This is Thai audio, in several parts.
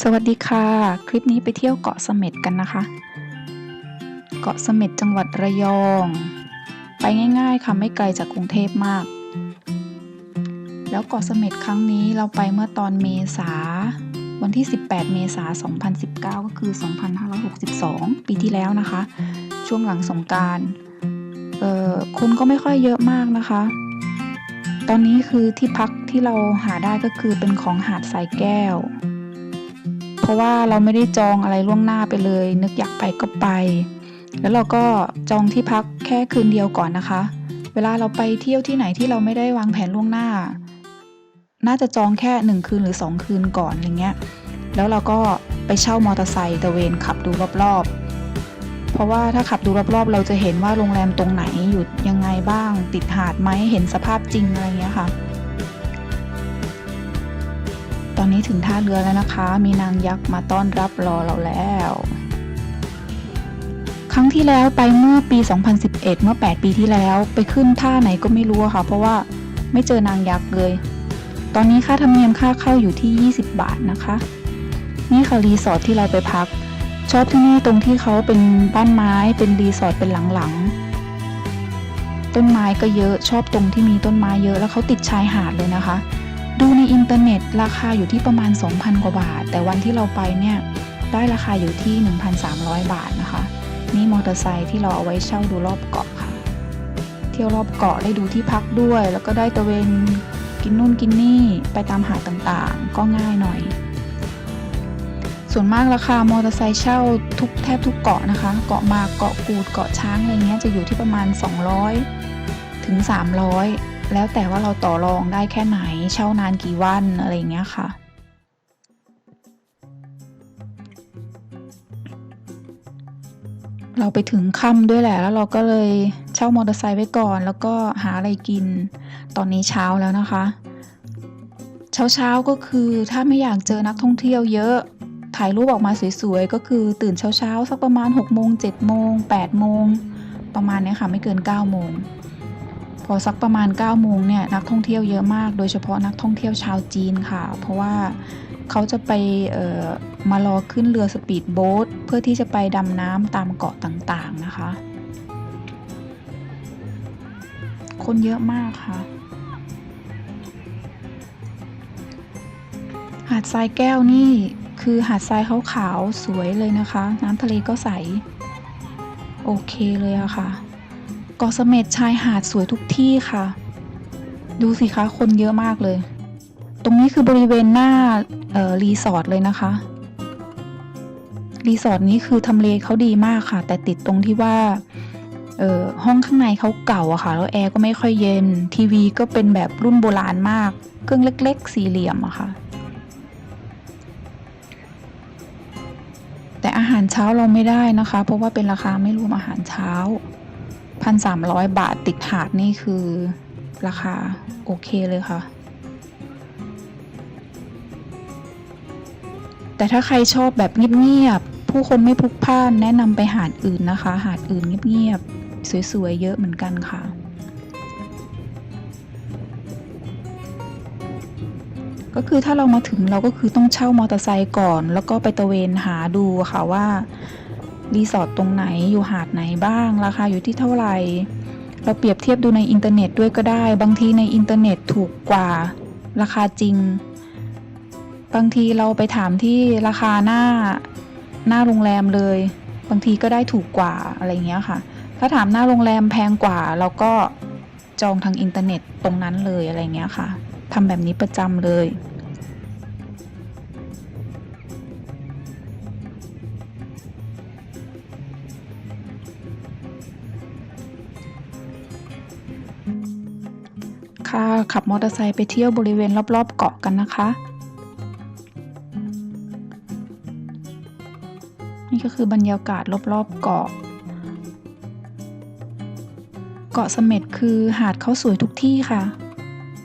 สวัสดีค่ะ คลิปนี้ไปเที่ยวเกาะเสม็ดกันนะคะ เกาะเสม็ดจังหวัดระยอง ไปง่ายๆค่ะไม่ไกลจากกรุงเทพมาก แล้วเกาะเสม็ดครั้งนี้เราไปเมื่อตอนเมษาวันที่ 18 เมษา2019 ก็คือ 2562 ปีที่แล้วนะคะ ช่วงหลังสงการเอ่อคนก็ไม่ค่อยเยอะมากนะคะ ตอนนี้คือที่พักที่เราหาได้ก็คือเป็นของหาดทรายแก้ว เพราะว่าเราไม่ได้จองอะไรล่วงหน้าไปเลย นึกอยากไปก็ไป แล้วเราก็จองที่พักแค่คืนเดียวก่อนนะคะ เวลาเราไปเที่ยวที่ไหนที่เราไม่ได้วางแผนล่วงหน้า น่าจะจองแค่หนึ่งคืนหรือสองคืนก่อนอะไรเงี้ย แล้วเราก็ไปเช่ามอเตอร์ไซค์ตะเวนขับดูรอบๆ เพราะว่าถ้าขับดูรอบๆ เราจะเห็นว่าโรงแรมตรงไหนอยู่ยังไงบ้าง ติดหาดไหมเห็นสภาพจริงอะไรเงี้ยค่ะ อนนี้ถึงท่าเรือแล้วนะคะ มีนางยักษ์มาต้อนรับรอเราแล้ว ครั้งที่แล้วไปเมื่อปี 2011 เมื่อ 8 ปีที่แล้วไปขึ้นท่าไหนก็ไม่รู้ค่ะ เพราะว่าไม่เจอนางยักษ์เลย ตอนนี้ค่าธรรมเนียมค่าเข้าอยู่ที่ 20 บาทนะคะ นี่ค่ะรีสอร์ทที่เราไปพัก ชอบที่นี่ตรงที่เขาเป็นบ้านไม้ เป็นรีสอร์ทเป็นหลังๆ ต้นไม้ก็เยอะ ชอบตรงที่มีต้นไม้เยอะ แล้วเขาติดชายหาดเลยนะคะ ดูในอินเทอร์เน็ตราคาอยู่ที่ประมาณ 2,000 กว่าบาท แต่วันที่เราไปเนี่ยได้ราคาอยู่ที่ 1,300 บาทนะคะ นี่มอเตอร์ไซค์ที่เราเอาไว้เช่าดูรอบเกาะค่ะ เที่ยวรอบเกาะได้ดูที่พักด้วย แล้วก็ได้ตะเวนกินนู่นกินนี่ไปตามหาดต่างๆ ก็ง่ายหน่อย ส่วนมากราคามอเตอร์ไซค์เช่าทุกแทบทุกเกาะนะคะ เกาะมาเกาะกูดเกาะช้างอะไรเงี้ยจะอยู่ที่ประมาณ 200 ถึง 300 แล้วแต่ว่าเราต่อรองได้แค่ไหน เช่านานกี่วันอะไรอย่างเงี้ยค่ะ เราไปถึงค่ำด้วยแหละ แล้วเราก็เลยเช่ามอเตอร์ไซค์ไว้ก่อน แล้วก็หาอะไรกิน ตอนนี้เช้าแล้วนะคะ เช้าเช้าก็คือถ้าไม่อยากเจอนักท่องเที่ยวเยอะ ถ่ายรูปออกมาสวยๆ ก็คือตื่นเช้าเช้าสักประมาณ6โมง7โมง8โมงประมาณเนี้ยค่ะ ไม่เกิน9โมง พอสักประมาณ9โมงเนี่ยนักท่องเที่ยวเยอะมาก โดยเฉพาะนักท่องเที่ยวชาวจีนค่ะ เพราะว่าเขาจะไปมารอขึ้นเรือสปีดโบ๊ทเพื่อที่จะไปดำน้ำตามเกาะต่างๆนะคะ คนเยอะมากค่ะ หาดทรายแก้วนี่คือหาดทรายขาวๆสวยเลยนะคะ น้ำทะเลก็ใส โอเคเลยอะค่ะ กาะเสม็ดชายหาดสวยทุกที่ค่ะ ดูสิคะคนเยอะมากเลย ตรงนี้คือบริเวณหน้ารีสอร์ทเลยนะคะ รีสอร์ทนี้คือทำเลเขาดีมากค่ะ แต่ติดตรงที่ว่าห้องข้างในเขาเก่าอะค่ะ แล้วแอร์ก็ไม่ค่อยเย็น ทีวีก็เป็นแบบรุ่นโบราณมาก เครื่องเล็ก ๆ สี่เหลี่ยมอะค่ะ แต่อาหารเช้าเราไม่ได้นะคะ เพราะว่าเป็นราคาไม่รวมอาหารเช้า พันสามร้อยบาทติดหาดนี่คือราคาโอเคเลยค่ะ แต่ถ้าใครชอบแบบเงียบๆ ผู้คนไม่พลุกพล่านแนะนำไปหาดอื่นนะคะ หาดอื่นเงียบๆ สวยๆ เยอะเหมือนกันค่ะก็คือถ้าเรามาถึงเราก็คือต้องเช่ามอเตอร์ไซค์ก่อน แล้วก็ไปตระเวนหาดูค่ะว่า รีสอร์ทตรงไหนอยู่หาดไหนบ้าง ราคาอยู่ที่เท่าไหร่ เราเปรียบเทียบดูในอินเทอร์เน็ตด้วยก็ได้ บางทีในอินเทอร์เน็ตถูกกว่าราคาจริง บางทีเราไปถามที่ราคาหน้าหน้าโรงแรมเลย บางทีก็ได้ถูกกว่าอะไรเงี้ยค่ะ ถ้าถามหน้าโรงแรมแพงกว่า เราก็จองทางอินเทอร์เน็ตตรงนั้นเลยอะไรเงี้ยค่ะทำแบบนี้ประจำเลย ค่ะ ขับมอเตอร์ไซค์ไปเที่ยวบริเวณรอบๆ เกาะกันนะคะ นี่ก็คือบรรยากาศรอบๆ เกาะ เกาะเสม็ดคือหาดเขาสวยทุกที่ค่ะ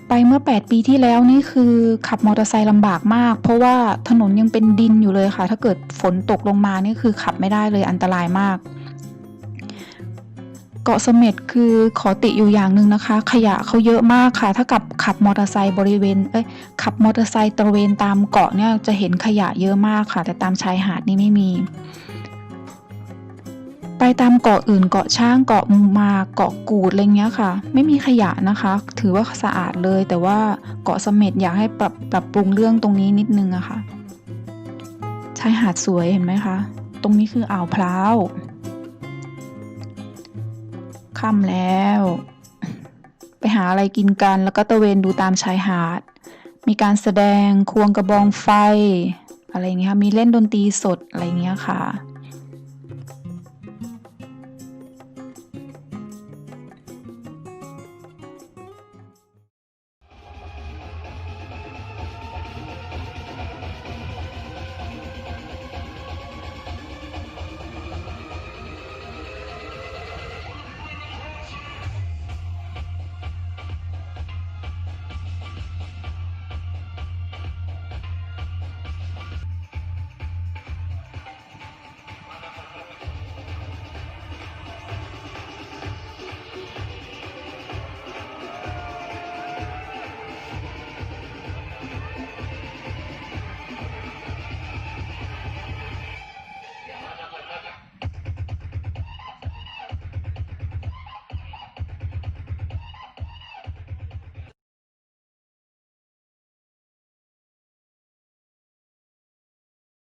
ไปเมื่อ 8 ปีที่แล้วนี่คือขับมอเตอร์ไซค์ลำบากมาก เพราะว่าถนนยังเป็นดินอยู่เลยค่ะ ถ้าเกิดฝนตกลงมานี่คือขับไม่ได้เลยอันตรายมาก เกาะเสม็ดคือขอติอยู่อย่างหนึ่งนะคะ ขยะเขาเยอะมากค่ะ ถ้ากับขับมอเตอร์ไซค์บริเวณเอ้ยขับมอเตอร์ไซค์ตระเวนตามเกาะเนี่ยจะเห็นขยะเยอะมากค่ะ แต่ตามชายหาดนี่ไม่มี ไปตามเกาะอื่นเกาะช้างเกาะมูมาเกาะกูดอะไรเงี้ยค่ะ ไม่มีขยะนะคะ ถือว่าสะอาดเลย แต่ว่าเกาะเสม็ดอยากให้ปรับปรับปรุงเรื่องตรงนี้นิดนึงอะค่ะชายหาดสวยเห็นไหมคะ ตรงนี้คืออ่าวพร้าว ค่ำแล้ว ไปหาอะไรกินกันแล้วก็ตะเวนดูตามชายหาด มีการแสดงควงกระบองไฟ อะไรเงี้ยค่ะมีเล่นดนตรีสดอะไรเงี้ยค่ะ